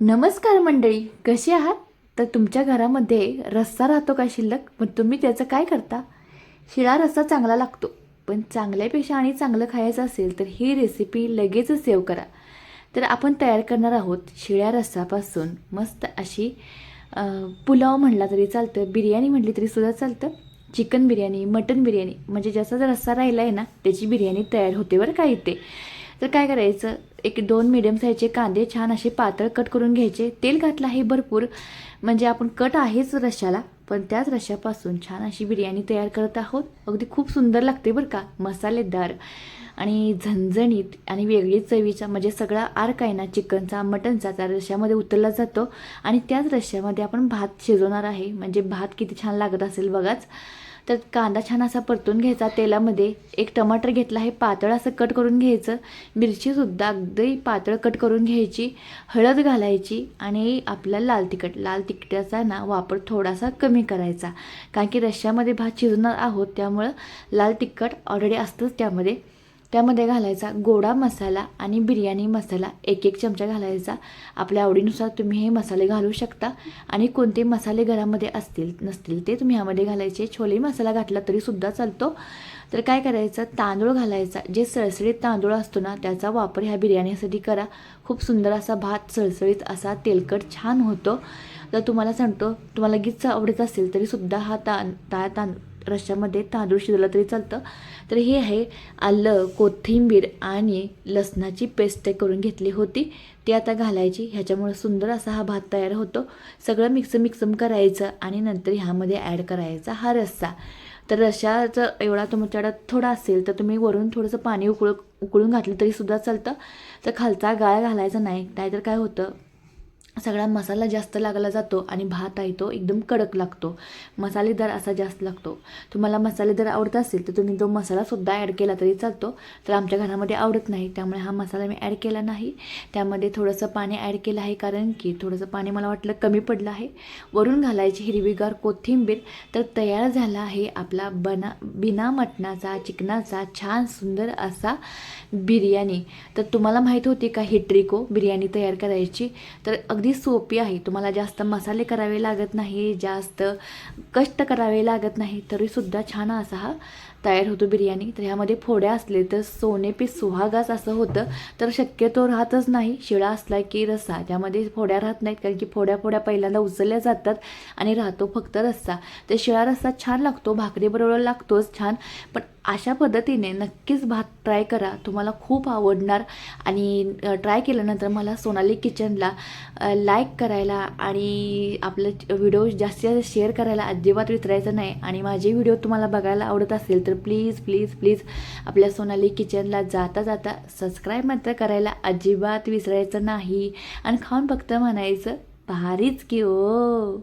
नमस्कार मंडळी कशी आहात? तर तुमच्या घरामध्ये रस्सा राहतो का शिल्लक? पण तुम्ही त्याचं काय करता? शिळा रस्सा चांगला लागतो पण चांगल्यापेक्षा आणि चांगलं खायचं असेल तर ही रेसिपी लगेचच सेव्ह करा. तर आपण तयार करणार आहोत शिळ्या रस्सापासून मस्त अशी पुलाव म्हणला तरी चालतं बिर्याणी म्हटली तरी सुद्धा चालतं. चिकन बिर्याणी मटन बिर्याणी म्हणजे ज्याचा जर रस्सा राहिला आहे ना त्याची बिर्याणी तयार होते बरं का इथे. तर काय करायचं? एक दोन मिडियम साईजचे कांदे छान असे पातळ कट करून घ्यायचे. तेल घातलं आहे भरपूर. म्हणजे आपण कट आहेच रश्याला पण त्याच रश्यापासून छान अशी बिर्याणी तयार करत आहोत. अगदी खूप सुंदर लागते बरं का. मसालेदार. आणि झणझणीत आणि वेगळी चवीचा म्हणजे सगळा आर्क आहे ना चिकनचा मटनचा त्या रश्यामध्ये उतरला जातो. आणि त्याच रश्यामध्ये आपण भात शिजवणार आहे. म्हणजे भात किती छान लागत असेल बघाच. तर कांदा छान असा परतून घ्यायचा तेलामध्ये. एक टमाटर घेतला आहे पातळ असं कट करून घ्यायचं. मिरचीसुद्धा अगदी पातळ कट करून घ्यायची. हळद घालायची आणि आपला लाल तिखट. लाल तिखटाचा ना वापर थोडासा कमी करायचा. कारण की रश्श्यामध्ये भात शिजवणार आहोत त्यामुळं लाल तिखट ऑलरेडी असतंच त्यामध्ये. त्यामध्ये घालायचा गोडा मसाला आणि बिर्याणी मसाला. एक एक चमचा घालायचा. आपल्या आवडीनुसार तुम्ही हे मसाले घालू शकता आणि कोणते मसाले घरामध्ये असतील नसतील ते तुम्ही ह्यामध्ये घालायचे. छोले मसाला घातला तरीसुद्धा चालतो. तर काय करायचं? तांदूळ घालायचा. जे सळसळीत तांदूळ असतो ना त्याचा वापर ह्या बिर्याणीसाठी करा. खूप सुंदर असा भात सळसळीत असा तेलकट छान होतो. तर तुम्हाला सांगतो तुम्हाला गीत आवडत असेल तरीसुद्धा हा तां ता तांदूळ रश्श्यामध्ये तांदूळ शिजवला तरी चालतं. तर हे आहे आलं कोथिंबीर आणि लसणाची पेस्ट करून घेतली होती. ती आता घालायची. ह्याच्यामुळे सुंदर असा हा भात तयार होतो. सगळं मिक्स मिक्सम करायचं आणि नंतर ह्यामध्ये ॲड करायचा हा रस्सा. तर रश्शाचं एवढा तुमच्याकडं थोडा असेल तर तुम्ही वरून थोडंसं पाणी उकळ उकळून घातलं तरीसुद्धा चालतं. तर खालचा गाळ घालायचा नाही. नाहीतर काय होतं? सगळा मसाला जास्त लागला जातो आणि भात आहे तो एकदम कडक लागतो. मसालेदार असा जास्त लागतो. तुम्हाला मसालेदार आवडत असेल तर तुम्ही तो मसालासुद्धा ॲड केला तरी चालतो. तर आमच्या घरामध्ये आवडत नाही त्यामुळे हा मसाला मी ॲड केला नाही. त्यामध्ये थोडंसं पाणी ॲड केलं आहे कारण की थोडंसं पाणी मला वाटलं कमी पडलं आहे. वरून घालायची हिरवीगार कोथिंबीर तर तयार झाला आहे आपला बना बिना मटणाचा चिकनाचा छान सुंदर असा बिर्याणी. तर तुम्हाला माहीत होती का ही ट्रिको हो? बिर्याणी तयार करायची. तर अगदी सोपी आहे. तुम्हाला जास्त मसाले करावे लागत नाही जास्त कष्ट करावे लागत नाही तरीसुद्धा छान असा हा तयार होतो बिर्याणी. तर ह्यामध्ये फोड्या असले तर सोने पी सुहागास असं होतं तर शक्यतो राहतच नाही. शिळा असला की रस्सा त्यामध्ये फोड्या राहत नाहीत कारण की फोड्या फोड्या पहिल्यांदा उचलल्या जातात आणि राहतो फक्त रस्सा. तर शिळा रस्सा छान लागतो भाकरीबरोबर लागतोच छान पण अशा पद्धतीने नक्कीच भात ट्राय करा. तुम्हाला खूप आवडणार आणि ट्राय केल्यानंतर मला सोनाली किचनला लाईक करायला आणि आपलं व्हिडिओ जास्तीत जास्त शेअर करायला अजिबात विसरायचं नाही. आणि माझे व्हिडिओ तुम्हाला बघायला आवडत असेल तर प्लीज प्लीज प्लीज आपल्या सोनाली किचनला जाता जाता सबस्क्राईब मात्र करायला अजिबात विसरायचं नाही. आणि खाऊन फक्त म्हणायचं भारीच की ओ